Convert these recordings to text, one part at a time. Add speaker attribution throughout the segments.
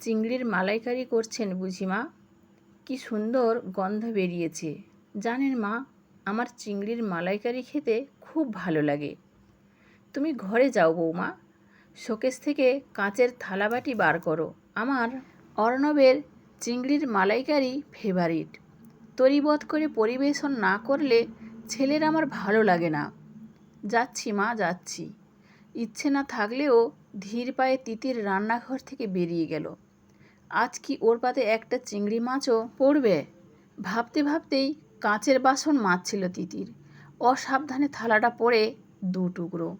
Speaker 1: চিংড়ির মালাইকারি করছেন বুঝি মা? কি সুন্দর গন্ধ বেরিয়েছে। জানেন মা, আমার চিংড়ির মালাইকারি খেতে খুব ভালো লাগে। তুমি ঘরে যাও বৌমা। শোকেস থেকে কাঁচের থালাবাটি বার করো। আমার অর্ণবের চিংড়ির মালাইকারি ফেভারিট। তরিবধ করে পরিবেশন না করলে ছেলের আমার ভালো লাগে না। যাচ্ছি মা, যাচ্ছি। ইচ্ছে না থাকলেও ধীর পায়ে তিতির রান্নাঘর থেকে বেরিয়ে গেল। আজ কি ওর পাতে একটা চিংড়ি মাছও পড়বে? ভাবতে ভাবতেই কাঁচের বাসন মাজছিল তিতির। অসাবধানে থালাটা পড়ে দু টুকরো।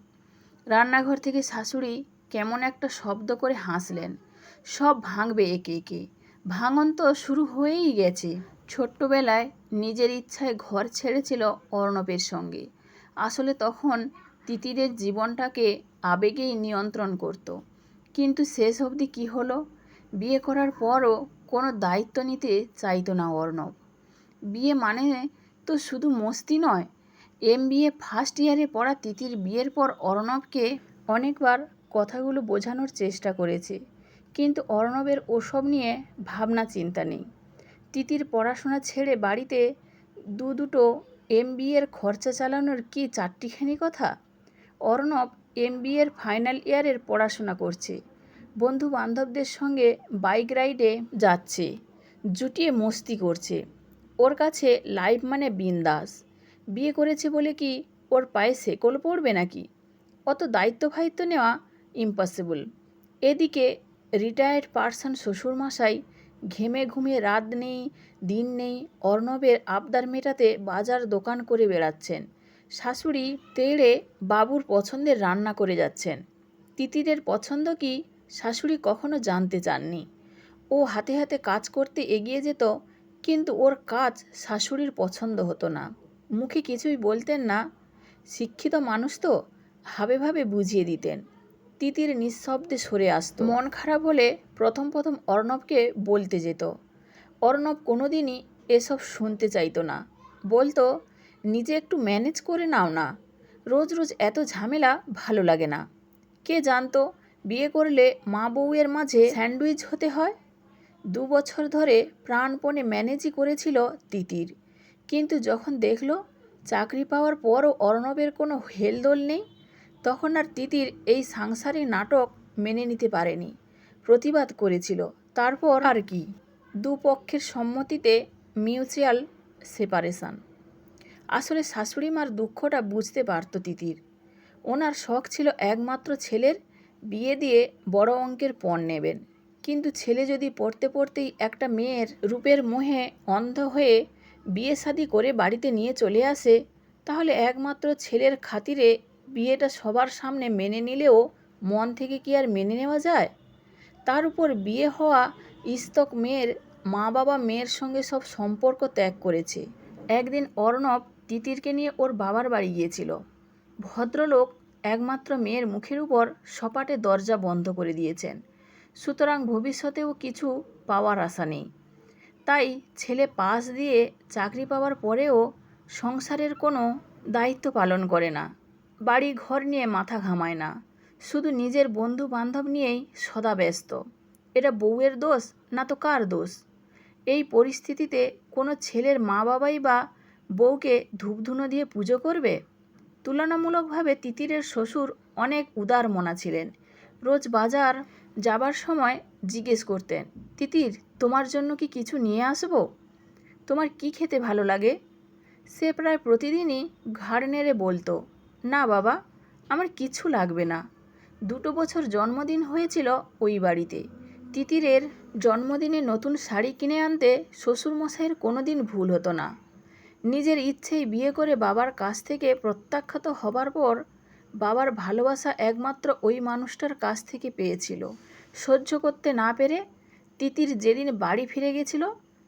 Speaker 1: রান্নাঘর থেকে শাশুড়ি কেমন একটা শব্দ করে হাসলেন। সব ভাঙবে একে একে। ভাঙন তো শুরু হয়েই গেছে। ছোট্টবেলায় নিজের ইচ্ছায় ঘর ছেড়েছিল অর্ণবের সঙ্গে। আসলে তখন তিতিরের জীবনটাকে আবেগেই নিয়ন্ত্রণ করত। কিন্তু শেষ অবধি কী হলো? বিয়ে করার পরও কোনো দায়িত্ব নিতে চাইতো না অর্ণব। বিয়ে মানে তো শুধু মস্তি নয় এম বিএ ফার্স্ট ইয়ারে পড়া তিতির বিয়ের পর অর্ণবকে অনেকবার কথাগুলো বোঝানোর চেষ্টা করেছে, কিন্তু অর্ণবের ওসব নিয়ে ভাবনা চিন্তা নেই। তিতির পড়াশোনা ছেড়ে বাড়িতে দু দুটো এম এর খরচা চালানোর কি চারটিখানি কথা? অর্ণব এম এর ফাইনাল ইয়ারের পড়াশোনা করছে। বন্ধু বান্ধবদের সঙ্গে বাইক রাইডে যাচ্ছে, জুটিয়ে মস্তি করছে। ওর কাছে লাইফ মানে বিন্দাস। বিয়ে করেছে বলে কি ওর পায়ে শেকল পড়বে নাকি? অত দায়িত্ব ফায়িত্ব নেওয়া ইম্পসিবল এদিকে রিটায়ার্ড পার্সন শ্বশুরমশাই ঘেমে ঘুমে রাত নেই, দিন নেই, অর্ণবের আবদার মেটাতে বাজার দোকান করে বেড়াচ্ছেন। শাশুড়ি তেড়ে বাবুর পছন্দের রান্না করে যাচ্ছেন। তিতিরের পছন্দ কি শাশুড়ি কখনো জানতে চাননি। ও হাতে হাতে কাজ করতে এগিয়ে যেত, কিন্তু ওর কাজ শাশুড়ির পছন্দ হতো না। মুখে কিছুই বলতেন না। শিক্ষিত মানুষ তো, ভাবে বুঝিয়ে দিতেন। তিতির নিঃশব্দে সরে আসত। মন খারাপ হলে প্রথম প্রথম অর্ণবকে বলতে যেত। অর্ণব কোনোদিনই এসব শুনতে চাইতো না। বলতো, নিজে একটু ম্যানেজ করে নাও না। রোজ রোজ এত ঝামেলা ভালো লাগে না। কে জানতো বিয়ে করলে মা বউয়ের মাঝে স্যান্ডউইচ হতে হয়? দু বছর ধরে প্রাণপণে ম্যানেজই করেছিল তিতির। কিন্তু যখন দেখল চাকরি পাওয়ার পরও অর্ণবের কোনো হেলদোল নেই, তখন আর তিতির এই সাংসারিক নাটক মেনে নিতে পারেনি। প্রতিবাদ করেছিল, তারপর আর কি? দুপক্ষের সম্মতিতে মিউচুয়াল সেপারেশন। আসলে শাশুড়ি মার দুঃখটা বুঝতে পারত তিতির। ওনার শখ ছিল একমাত্র ছেলের বিয়ে দিয়ে বড় অঙ্কের পণ নেবেন। কিন্তু ছেলে যদি পড়তে পড়তেই একটা মেয়ের রূপের মোহে অন্ধ হয়ে বিয়ে শাদি করে বাড়িতে নিয়ে চলে আসে, তাহলে একমাত্র ছেলের খাতিরে বিয়েটা সবার সামনে মেনে নিলেও মন থেকে কি আর মেনে নেওয়া যায়? তার উপর বিয়ে হওয়া ইস্তক মেয়ের মা বাবা মেয়ের সঙ্গে সব সম্পর্ক ত্যাগ করেছে। একদিন অর্ণব তিতিরকে নিয়ে ওর বাবার বাড়ি গিয়েছিল। ভদ্রলোক একমাত্র মেয়ের মুখের উপর সপাটে দরজা বন্ধ করে দিয়েছেন। সুতরাং ভবিষ্যতেও কিছু পাওয়ার আশা নেই। তাই ছেলে পাশ দিয়ে চাকরি পাওয়ার পরেও সংসারের কোনো দায়িত্ব পালন করে না। বাড়ি ঘর নিয়ে মাথা ঘামায় না। শুধু নিজের বন্ধু বান্ধব নিয়েই সদা ব্যস্ত। এটা বউয়ের দোষ না তো কার দোষ? এই পরিস্থিতিতে কোনো ছেলের মা বাবাই বা বউকে ধূপধুনো দিয়ে পুজো করবে? তুলনামূলকভাবে তিতিরের শ্বশুর অনেক উদার মনা ছিলেন। রোজ বাজার যাবার সময় জিজ্ঞেস করতেন, তিতির, তোমার জন্য কি কিছু নিয়ে আসব? তোমার কি খেতে ভালো লাগে? সে প্রায় প্রতিদিনই ঘাড় নেড়ে বলতো, না বাবা, আমার কিছু লাগবে না। দুটো বছর জন্মদিন হয়েছিল ওই বাড়িতে। তিতিরের জন্মদিনে নতুন শাড়ি কিনে আনতে শ্বশুরমশাইয়ের কোনো দিন ভুল হতো না। নিজের ইচ্ছেই বিয়ে করে বাবার কাছ থেকে প্রত্যাখ্যাত হবার পর বাবার ভালোবাসা একমাত্র ওই মানুষটার কাছ থেকে পেয়েছিল। সহ্য করতে না পেরে তিতির যেদিন বাড়ি ফিরে গেছিল,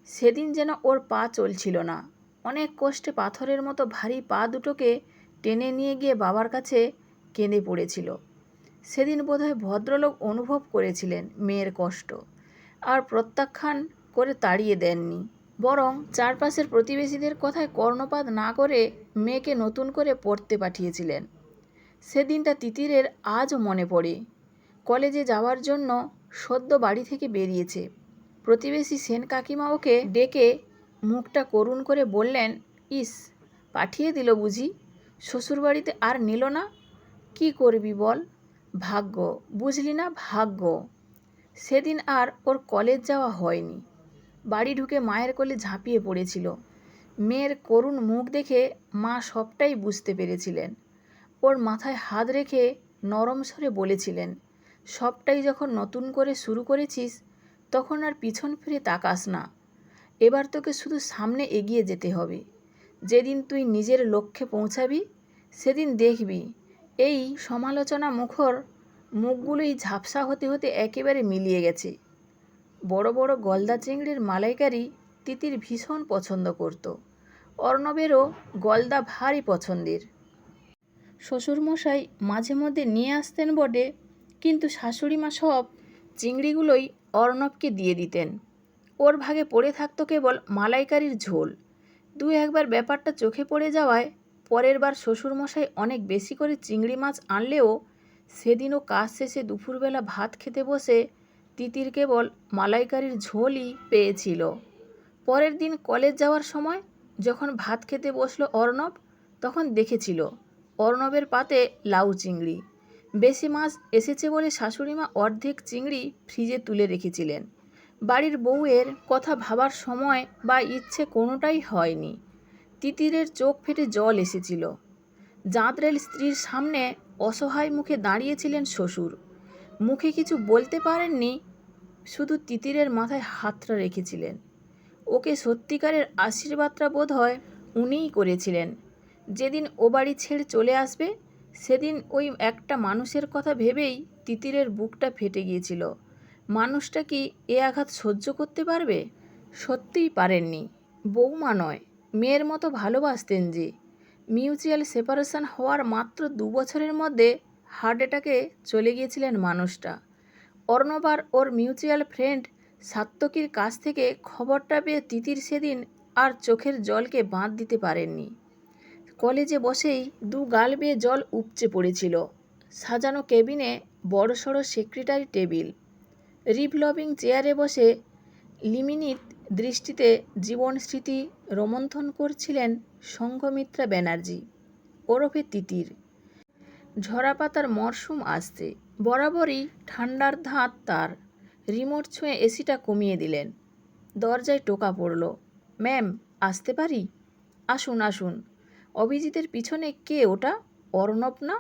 Speaker 1: সেদিন যেন ওর পা চলছিল না। অনেক কষ্টে পাথরের মতো ভারী পা দুটোকে টেনে নিয়ে গিয়ে বাবার কাছে কেঁদে পড়েছিল। সেদিন বোধহয় ভদ্রলোক অনুভব করেছিলেন মেয়ের কষ্ট, আর প্রত্যাখ্যান করে তাড়িয়ে দেননি। বরং চারপাশের প্রতিবেশীদের কথায় কর্ণপাত না করে মেয়েকে নতুন করে পড়তে পাঠিয়েছিলেন। সেদিনটা তিতিরের আজও মনে পড়ে। কলেজে যাওয়ার জন্য সদ্য বাড়ি থেকে বেরিয়েছে। প্রতিবেশী সেন কাকিমা ওকে ডেকে মুখটা করুণ করে বললেন, ইস, পাঠিয়ে দিল বুঝি? শ্বশুরবাড়িতে আর নিল না? কি করবি বল? ভাগ্য, বুঝলি না ভাগ্য। সেদিন আর ওর কলেজ যাওয়া হয়নি। বাড়ি ঢুকে মায়ের কোলে ঝাঁপিয়ে পড়েছিল। মেয়ের করুণ মুখ দেখে মা সবটাই বুঝতে পেরেছিলেন। ওর মাথায় হাত রেখে নরম স্বরে বলেছিলেন, সবটাই যখন নতুন করে শুরু করেছিস, তখন আর পিছন ফিরে তাকাস না। এবার তোকে শুধু সামনে এগিয়ে যেতে হবে। যেদিন তুই নিজের লক্ষ্যে পৌঁছাবি, সেদিন দেখবি। এই সমালোচনা মুখর মুখগুলোই ঝাপসা হতে হতে একেবারে মিলিয়ে গেছে। বড় বড় গলদা চিংড়ির মালাইকারি তিতির ভীষণ পছন্দ করত। অর্ণবেরও গলদা ভারী পছন্দের। শ্বশুরমশাই মাঝে মধ্যে নিয়ে আসতেন বটে, কিন্তু শাশুড়িমা সব চিংড়িগুলোই অর্ণবকে দিয়ে দিতেন। ওর ভাগে পড়ে থাকতো কেবল মালাইকারির ঝোল। দু একবার ব্যাপারটা চোখে পড়ে যাওয়ায় পরের বার শ্বশুরমশাই অনেক বেশি করে চিংড়ি মাছ আনলেও সেদিনও কাজ শেষে দুপুরবেলা ভাত খেতে বসে তিতির কেবল মালাইকারির ঝোলই পেয়েছিল। পরের দিন কলেজ যাওয়ার সময় যখন ভাত খেতে বসল অর্ণব, তখন দেখেছিল অর্ণবের পাতে লাউ চিংড়ি। বেশি মাছ এসেছে বলে শাশুড়িমা অর্ধেক চিংড়ি ফ্রিজে তুলে রেখেছিলেন। বাড়ির বউয়ের কথা ভাবার সময় বা ইচ্ছে কোনোটাই হয়নি। তিতিরের চোখ ফেটে জল এসেছিল। জাঁতরেল স্ত্রীর সামনে অসহায় মুখে দাঁড়িয়েছিলেন শ্বশুর। মুখে কিছু বলতে পারেননি, শুধু তিতিরের মাথায় হাতটা রেখেছিলেন। ওকে সত্যিকারের আশীর্বাদটা বোধ হয় উনিই করেছিলেন। যেদিন ও বাড়ি ছেড়ে চলে আসবে, সেদিন ওই একটা মানুষের কথা ভেবেই তিতিরের বুকটা ফেটে গিয়েছিল। মানুষটা কি এ আঘাত সহ্য করতে পারবে? সত্যিই পারেননি। বৌমা নয়, মেয়ের মতো ভালোবাসতেন যে। মিউচুয়াল সেপারেশন হওয়ার মাত্র দু বছরের মধ্যে হার্ট অ্যাটাকে চলে গিয়েছিলেন মানুষটা। অর্ণবার ওর মিউচুয়াল ফ্রেন্ড সাত্তকীর কাছ থেকে খবরটা পেয়ে তিতির সেদিন আর চোখের জলকে বাঁধ দিতে পারেননি। কলেজে বসেই দু গাল বেয়ে জল উপচে পড়েছিল। সাজানো কেবিনে বড়সড় সেক্রেটারি টেবিল। রিভলভিং চেয়ারে বসে লিমিনিত দৃষ্টিতে জীবন স্মৃতি রোমন্থন করছিলেন সঙ্ঘমিত্রা ব্যানার্জি, ওরফে তিতির। ঝরা পাতার মরশুম আসছে। বরাবরই ঠান্ডার ধাত তার। রিমোট ছুঁয়ে এসিটা কমিয়ে দিলেন। দরজায় টোকা পড়ল। ম্যাম, আসতে পারি? আসুন আসুন। অভিজিতের পিছনে কে ওটা? অর্ণব না?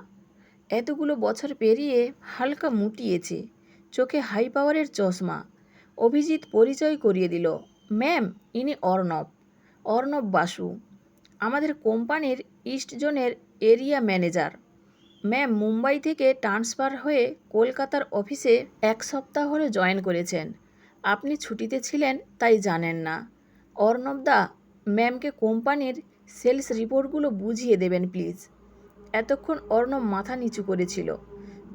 Speaker 1: এতগুলো বছর পেরিয়ে হালকা মুটিয়েছে। চোখে হাই পাওয়ারের চশমা। অভিজিৎ পরিচয় করিয়ে দিল। ম্যাম, ইনি অর্ণব। অর্ণব বাসু। আমাদের কোম্পানির ইস্ট জোনের এরিয়া ম্যানেজার। ম্যাম মুম্বাই থেকে ট্রান্সফার হয়ে কলকাতার অফিসে এক সপ্তাহ হলে জয়েন করেছেন। আপনি ছুটিতে ছিলেন, তাই জানেন না। অর্ণব অর্ণবদা ম্যামকে কোম্পানির সেলস রিপোর্টগুলো বুঝিয়ে দেবেন প্লিজ। এতক্ষণ অর্ণব মাথা নিচু করেছিল।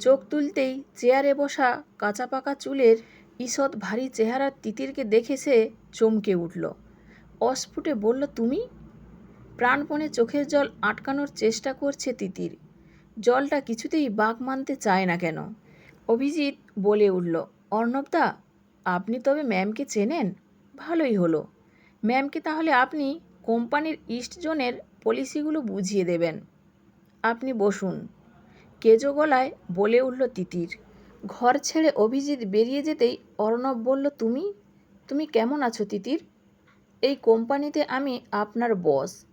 Speaker 1: চোখ তুলতেই চেয়ারে বসা কাঁচা পাকা চুলের ঈষৎ ভারী চেহারার তিতিরকে দেখে সে চমকে উঠল। অস্ফুটে বলল, তুমি? প্রাণপণে চোখের জল আটকানোর চেষ্টা করছে তিতির। জলটা কিছুতেই বাঘ মানতে চায় না কেন? অভিজিৎ বলে উঠল, অর্ণবদা, আপনি তবে ম্যামকে চেনেন? ভালোই হলো। ম্যামকে তাহলে আপনি কোম্পানির ইস্ট জোনের পলিসিগুলো বুঝিয়ে দেবেন। আপনি বসুন। কেজো গলায় বলে উঠল তিতির। ঘর ছেড়ে অভিজিৎ বেরিয়ে যেতেই অর্ণব বলল, তুমি? তুমি কেমন আছো তিতির? এই কোম্পানিতে আমি আপনার বস।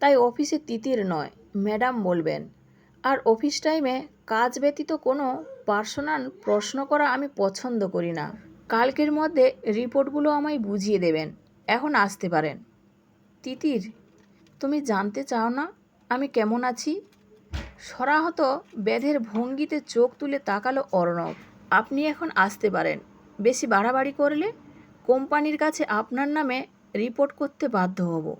Speaker 1: তাই অফিসে তিতির নয়, ম্যাডাম বলবেন। আর অফিস টাইমে কাজ ব্যতীত কোনো পার্সোনাল প্রশ্ন করা আমি পছন্দ করি না। কালকের মধ্যে রিপোর্টগুলো আমায় বুঝিয়ে দেবেন। এখন আসতে পারেন। তিতির, তুমি জানতে চাও না আমি কেমন আছি? সরাহত ব্যাধের ভঙ্গিতে চোখ তুলে তাকালো অর্ণব। আপনি এখন আসতে পারেন। বেশি বাড়াবাড়ি করলে কোম্পানির কাছে আপনার নামে রিপোর্ট করতে বাধ্য হব।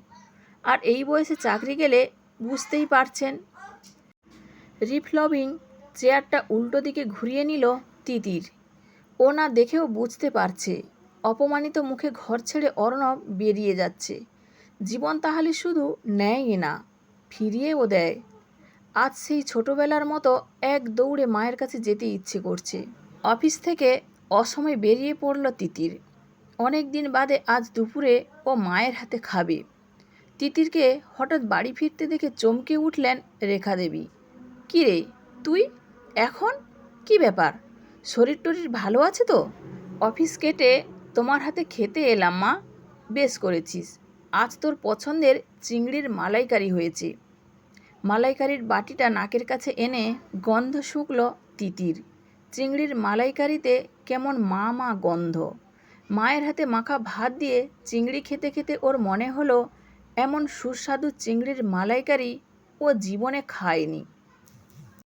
Speaker 1: আর এই বয়সে চাকরি গেলে বুঝতেই পারছেন রিফলভিং চেয়ারটা উল্টো দিকে ঘুরিয়ে নিল তিতির। ও না দেখেও বুঝতে পারছে। অপমানিত মুখে ঘর ছেড়ে অর্ণব বেরিয়ে যাচ্ছে। জীবন তাহলে শুধু নেয়ই না, ফিরিয়েও দেয়। আজ সেই ছোটবেলার মতো এক দৌড়ে মায়ের কাছে যেতে ইচ্ছে করছে। অফিস থেকে অসময়ে বেরিয়ে পড়ল তিতির। অনেক দিন বাদে আজ দুপুরে ও মায়ের হাতে খাবে। তিতিরকে হঠাৎ বাড়ি ফিরতে দেখে চমকে উঠলেন রেখা দেবী কী রে? তুই? এখন? কি ব্যাপার? শরীর টরীর ভালো আছে তো? অফিস কেটে তোমার হাতে খেতে এলাম, মা। বেশ করেছিস। আজ তোর পছন্দের চিংড়ির মালাইকারি হয়েছে। মালাইকারির বাটিটা নাকের কাছে এনে গন্ধ শুকল তিতির। চিংড়ির মালাইকারিতে কেমন মা মা গন্ধ। মায়ের হাতে মাখা ভাত দিয়ে চিংড়ি খেতে খেতে ওর মনে হলো, এমন সুস্বাদু চিংড়ির মালাইকারি ও জীবনে খায়নি।